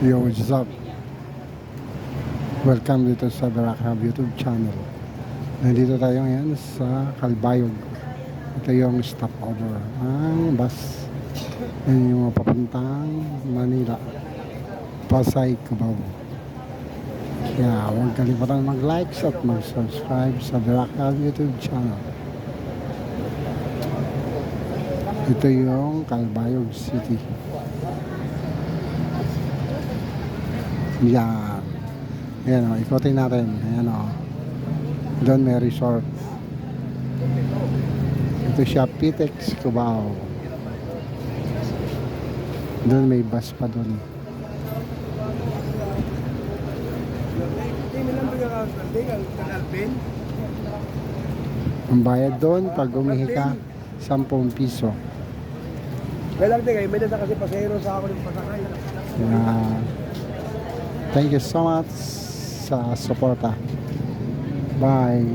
Yo, what's up? Welcome dito sa Hub YouTube channel. Nandito tayo ngayon sa Calbayog. Ito yung stopover ng bus. Yan yung papuntang Manila. Pasay, Cubao. Kaya huwag kalimutan mag-likes at mag-subscribe sa Hub YouTube channel. Ito yung Calbayog City. Yan. Ayan o, ikotin natin. Ayan o. Doon may resort. Ito siya, Pitex Cubao. Doon may bus pa doon. Ang bayad doon, pag umihi ka, 10 piso. May lang din kayo, may nasa kasi pasahero sa ako ng pasakay. Yan. Thank you so much uh, sa suporta. Bye.